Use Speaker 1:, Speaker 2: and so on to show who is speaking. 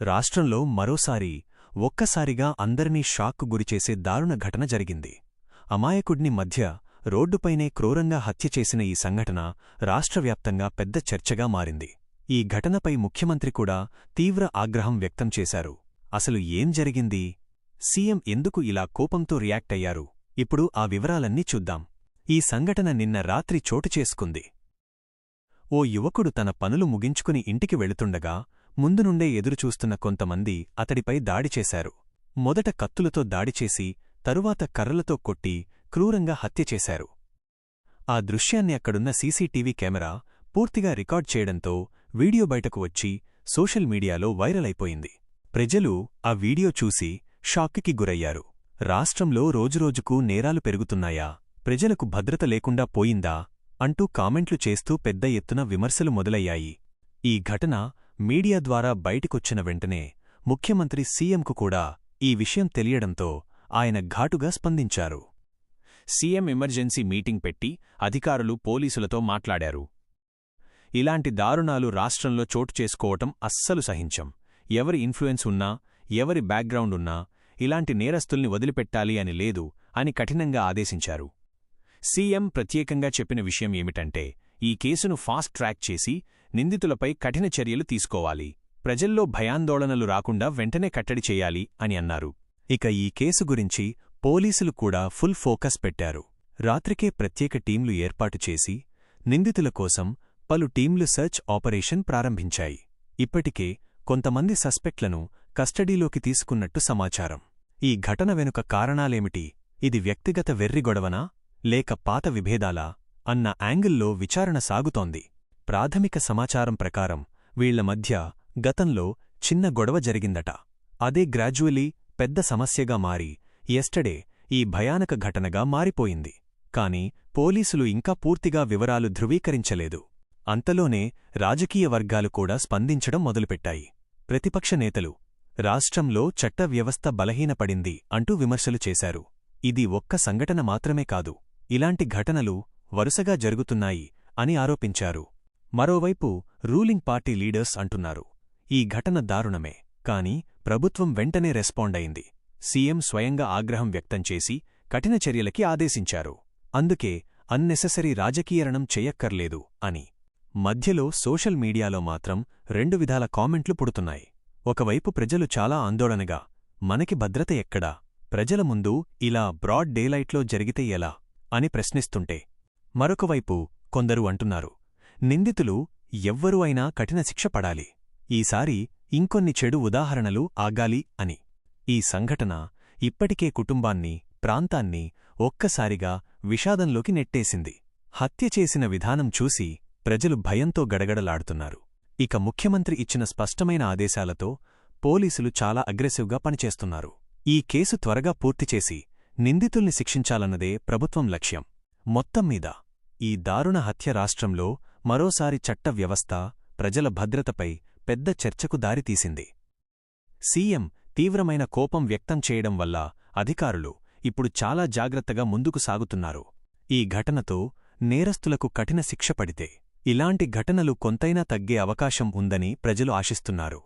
Speaker 1: రాష్ట్రంలో మరోసారి ఒక్కసారిగా అందరినీ షాక్కు గురిచేసే దారుణ ఘటన జరిగింది. అమాయకుడ్ని మధ్య రోడ్డుపైనే క్రూరంగా హత్య చేసిన ఈ సంఘటన రాష్ట్రవ్యాప్తంగా పెద్ద చర్చగా మారింది. ఈ ఘటనపై ముఖ్యమంత్రి కూడా తీవ్ర ఆగ్రహం వ్యక్తం చేశారు. అసలు ఏం జరిగింది? సీఎం ఎందుకు ఇలా కోపంతో రియాక్ట్ అయ్యారు? ఇప్పుడు ఆ వివరాలన్నీ చూద్దాం. ఈ సంఘటన నిన్న రాత్రి చోటు చేసుకుంది. ఓ యువకుడు తన పనులు ముగించుకుని ఇంటికి వెళుతుండగా ముందు నుండే ఎదురుచూస్తున్న కొంతమంది అతడిపై దాడి చేశారు. మొదట కత్తులతో దాడిచేసి తరువాత కర్రలతో కొట్టి క్రూరంగా హత్య చేశారు. ఆ దృశ్యాన్ని అక్కడున్న సీసీటీవీ కెమెరా పూర్తిగా రికార్డ్ చేయడంతో వీడియో బయటకు వచ్చి సోషల్ మీడియాలో వైరల్ అయిపోయింది. ప్రజలు ఆ వీడియో చూసి షాక్కి గురయ్యారు. రాష్ట్రంలో రోజురోజుకు నేరాలు పెరుగుతున్నాయా? ప్రజలకు భద్రత లేకుండా పోయిందా? అంటూ కామెంట్లు చేస్తూ పెద్ద ఎత్తున విమర్శలు మొదలయ్యాయి. ఈ ఘటన మీడియా ద్వారా బయటికొచ్చిన వెంటనే ముఖ్యమంత్రి సీఎంకు కూడా ఈ విషయం తెలియడంతో ఆయన ఘాటుగా స్పందించారు. సీఎం ఎమర్జెన్సీ మీటింగ్ పెట్టి అధికారులు పోలీసులతో మాట్లాడారు. ఇలాంటి దారుణాలు రాష్ట్రంలో చోటు చేసుకోవటం అస్సలు సహించం. ఎవరి ఇన్ఫ్లుయెన్స్ ఉన్నా ఎవరి బ్యాక్గ్రౌండ్ ఉన్నా ఇలాంటి నేరస్తుల్ని వదిలిపెట్టాలి అని లేదు అని కఠినంగా ఆదేశించారు. సీఎం ప్రత్యేకంగా చెప్పిన విషయం ఏమిటంటే ఈ కేసును ఫాస్ట్ ట్రాక్ చేసి నిందితులపై కఠిన చర్యలు తీసుకోవాలి. ప్రజల్లో భయాందోళనలు రాకుండా వెంటనే కట్టడి చేయాలి అని అన్నారు. ఇక ఈ కేసు గురించి పోలీసులు కూడా ఫుల్ ఫోకస్ పెట్టారు. రాత్రికే ప్రత్యేక టీంలు ఏర్పాటు చేసి నిందితుల కోసం పలు టీంలు సెర్చ్ ఆపరేషన్ ప్రారంభించాయి. ఇప్పటికే కొంతమంది సస్పెక్ట్లను కస్టడీలోకి తీసుకున్నట్టు సమాచారం. ఈ ఘటన వెనుక కారణాలేమిటి? ఇది వ్యక్తిగత వెర్రిగొడవనా లేక పాత విభేదాలా? అన్న యాంగిల్లో విచారణ సాగుతోంది. ప్రాథమిక సమాచారం ప్రకారం వీళ్ళ మధ్య గతంలో చిన్న గొడవ జరిగిందట. అదే గ్రాడ్యువలీ పెద్ద సమస్యగా మారి ఎస్టడే ఈ భయానక ఘటనగా మారిపోయింది. కాని పోలీసులు ఇంకా పూర్తిగా వివరాలు ధృవీకరించలేదు. అంతలోనే రాజకీయ వర్గాలు కూడా స్పందించడం మొదలుపెట్టాయి. ప్రతిపక్ష నేతలు రాష్ట్రంలో చట్ట వ్యవస్థ బలహీనపడింది అంటూ విమర్శలు చేశారు. ఇది ఒక్క సంఘటన మాత్రమే కాదు ఇలాంటి ఘటనలు వరుసగా జరుగుతున్నాయి అని ఆరోపించారు. మరోవైపు రూలింగ్ పార్టీ లీడర్స్ అంటున్నారు ఈ ఘటన దారుణమే కాని ప్రభుత్వం వెంటనే రెస్పాండయింది సీఎం స్వయంగా ఆగ్రహం వ్యక్తం చేసి కఠిన చర్యలకి ఆదేశించారు. అందుకే అన్నెసెసరీ రాజకీయరణం చెయ్యక్కర్లేదు అని. మధ్యలో సోషల్ మీడియాలో మాత్రం రెండు విధాల కామెంట్లు పుడుతున్నాయి. ఒకవైపు ప్రజలు చాలా ఆందోళనగా మనకి భద్రత ఎక్కడా ప్రజల ముందు ఇలా బ్రాడ్ డేలైట్లో జరిగితే ఎలా అని ప్రశ్నిస్తుంటే మరొకవైపు కొందరు అంటున్నారు నిందితులు ఎవ్వరూ అయినా కఠిన శిక్ష పడాలి. ఈసారి ఇంకొన్ని చెడు ఉదాహరణలు ఆగాలి అని. ఈ సంఘటన ఇప్పటికే కుటుంబాన్ని ప్రాంతాన్ని ఒక్కసారిగా విషాదంలోకి నెట్టేసింది. హత్య చేసిన విధానం చూసి ప్రజలు భయంతో గడగడలాడుతున్నారు. ఇక ముఖ్యమంత్రి ఇచ్చిన స్పష్టమైన ఆదేశాలతో పోలీసులు చాలా అగ్రెసివ్గా పనిచేస్తున్నారు. ఈ కేసు త్వరగా పూర్తిచేసి నిందితుల్ని శిక్షించాలన్నదే ప్రభుత్వం లక్ష్యం. మొత్తం మీద ఈ దారుణ హత్య రాష్ట్రంలో మరోసారి చట్ట వ్యవస్థ ప్రజల భద్రతపై పెద్ద చర్చకు దారితీసింది. సీఎం తీవ్రమైన కోపం వ్యక్తం చేయడం వల్ల అధికారులు ఇప్పుడు చాలా జాగ్రత్తగా ముందుకు సాగుతున్నారు. ఈ ఘటనతో నేరస్తులకు కఠిన శిక్ష పడితే ఇలాంటి ఘటనలు కొంతైనా తగ్గే అవకాశం ఉందని ప్రజలు ఆశిస్తున్నారు.